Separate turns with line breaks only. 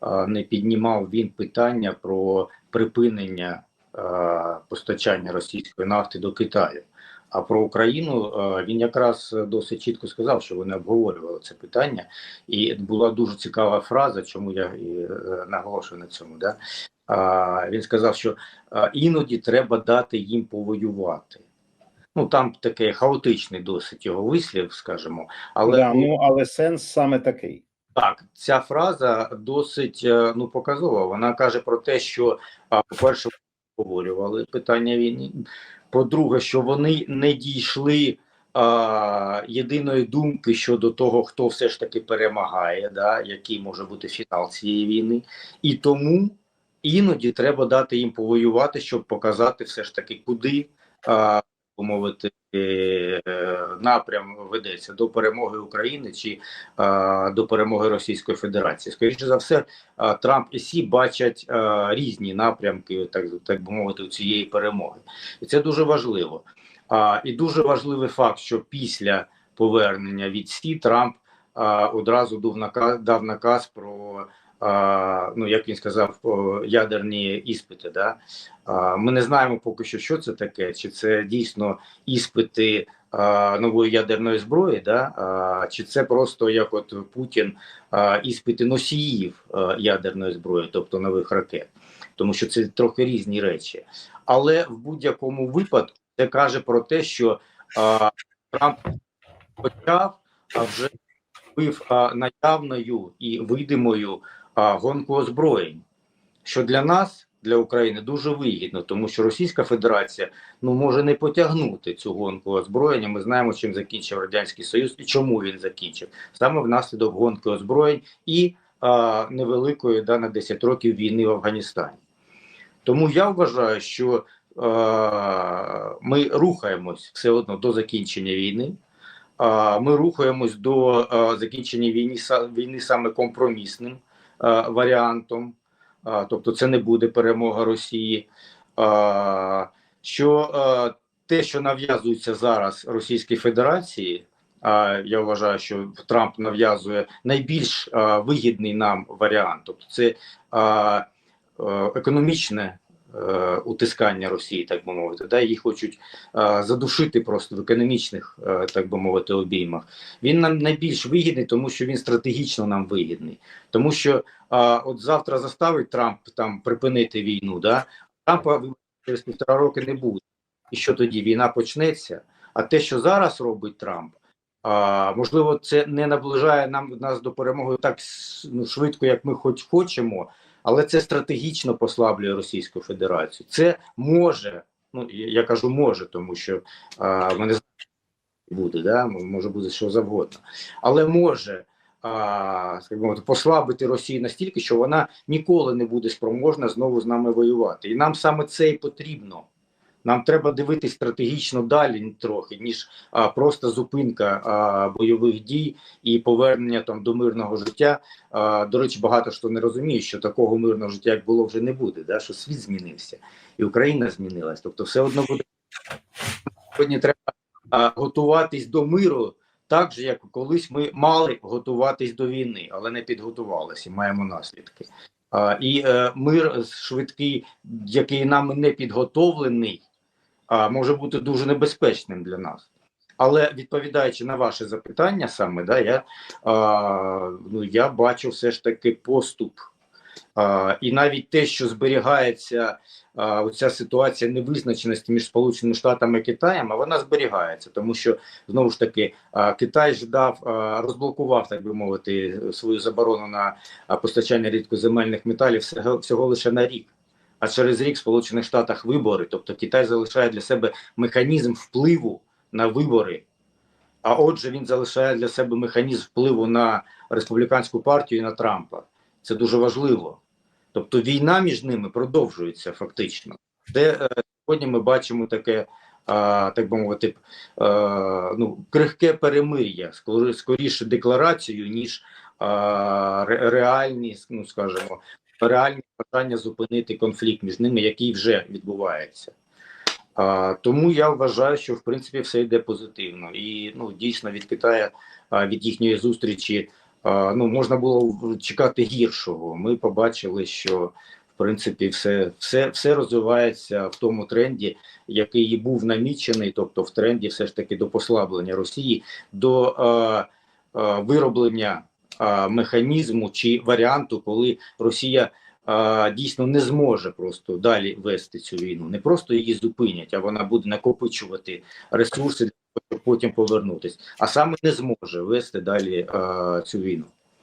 а, не піднімав він питання про припинення постачання російської нафти до Китаю. А про Україну він якраз досить чітко сказав, що вони обговорювали це питання, і була дуже цікава фраза, чому я і е, наголошую на цьому. Да? Він сказав, що іноді треба дати їм повоювати. Ну там такий хаотичний досить його вислів, скажімо, але
да, ну але сенс саме такий.
Так, ця фраза досить е, ну показова. Вона каже про те, що по-перше, обговорювали питання війни. По-друге, що вони не дійшли а, єдиної думки щодо того, хто все ж таки перемагає, да, який може бути фінал цієї війни, і тому іноді треба дати їм повоювати, щоб показати все ж таки, куди а, мовити. е, Напрям ведеться до перемоги України чи а, до перемоги Російської Федерації. Скоріше за все, а, Трамп і Сі бачать а, різні напрямки, так так би мовити, у цієї перемоги, і це дуже важливо. А, і дуже важливий факт, що після повернення від Сі Трамп а, одразу дав наказ, дав наказ про. Ну, як він сказав, ядерні іспити. Да? Ми не знаємо поки що, що це таке, чи це дійсно іспити нової ядерної зброї, да? чи це просто як от Путін іспити носіїв ядерної зброї, тобто нових ракет, тому що це трохи різні речі. Але в будь-якому випадку це каже про те, що Трамп почав а вже бив наявною і видимою гонку озброєнь, що для нас, для України, дуже вигідно, тому що Російська Федерація ну може не потягнути цю гонку озброєння. Ми знаємо, чим закінчив радянський Союз і чому він закінчив саме внаслідок гонки озброєнь і а, невеликої да, на 10 років війни в Афганістані. Тому я вважаю, що а, ми рухаємось все одно до закінчення війни. Ми рухаємось до закінчення війни, війни саме компромісним варіантом, тобто це не буде перемога Росії. Що те, що нав'язується зараз Російській Федерації, я вважаю, що Трамп нав'язує найбільш вигідний нам варіант, тобто це е, економічне е, утискання Росії, так би мовити, да, її хочуть е, задушити просто в економічних, е, так би мовити, обіймах. Він нам найбільш вигідний, тому що він стратегічно нам вигідний. Тому що е, от завтра заставить Трамп там припинити війну, да, Трампа через півтора роки не буде. І що тоді війна почнеться? А те, що зараз робить Трамп, а, можливо, це не наближає нам нас до перемоги так ну, швидко, як ми хоч хочемо, але це стратегічно послаблює Російську Федерацію. Це може, ну я кажу, може, тому що а, ми не знаємо, буде, да? може бути що завгодно, але може. А, скажімо, послабити Росію настільки, що вона ніколи не буде спроможна знову з нами воювати. І нам саме це і потрібно. Нам треба дивитись стратегічно далі трохи, ніж а, просто зупинка а, бойових дій і повернення там до мирного життя. А, до речі, багато хто не розуміє, що такого мирного життя, як було, вже не буде. Да? Що світ змінився, і Україна змінилась. Тобто, все одно буде сьогодні. Треба а, готуватись до миру. Так же, як колись ми мали готуватись до війни, але не підготувалися, маємо наслідки. А, і е, мир швидкий, який нам не підготовлений, може бути дуже небезпечним для нас. Але відповідаючи на ваше запитання, саме да, я, а, ну, я бачу все ж таки поступ. А, і навіть те, що зберігається а, оця ситуація невизначеності між Сполученими Штатами і Китаєм, а вона зберігається, тому що знову ж таки а, Китай ждав, а, розблокував, так би мовити, свою заборону на а, постачання рідкоземельних металів всього, всього лише на рік. А через рік в Сполучених Штатах вибори, тобто Китай залишає для себе механізм впливу на вибори. А отже, він залишає для себе механізм впливу на республіканську партію і на Трампа. Це дуже важливо. Тобто війна між ними продовжується фактично. Де е, сьогодні ми бачимо таке, а, так би мовити, е, ну, крихке перемир'я, скоріше декларацію, ніж ре- реальні, ну скажімо, реальні бажання зупинити конфлікт між ними, який вже відбувається. А, тому я вважаю, що в принципі все йде позитивно. І ну, дійсно від Китаю, від їхньої зустрічі а, ну, можна було чекати гіршого. Ми побачили, що в принципі все, все, все розвивається в тому тренді, який і був намічений, тобто в тренді все ж таки до послаблення Росії, до е, е, вироблення е, механізму чи варіанту, коли Росія дійсно не зможе просто далі вести цю війну, не просто її зупинять, а вона буде накопичувати ресурси, щоб потім повернутися, а саме не зможе вести далі цю війну.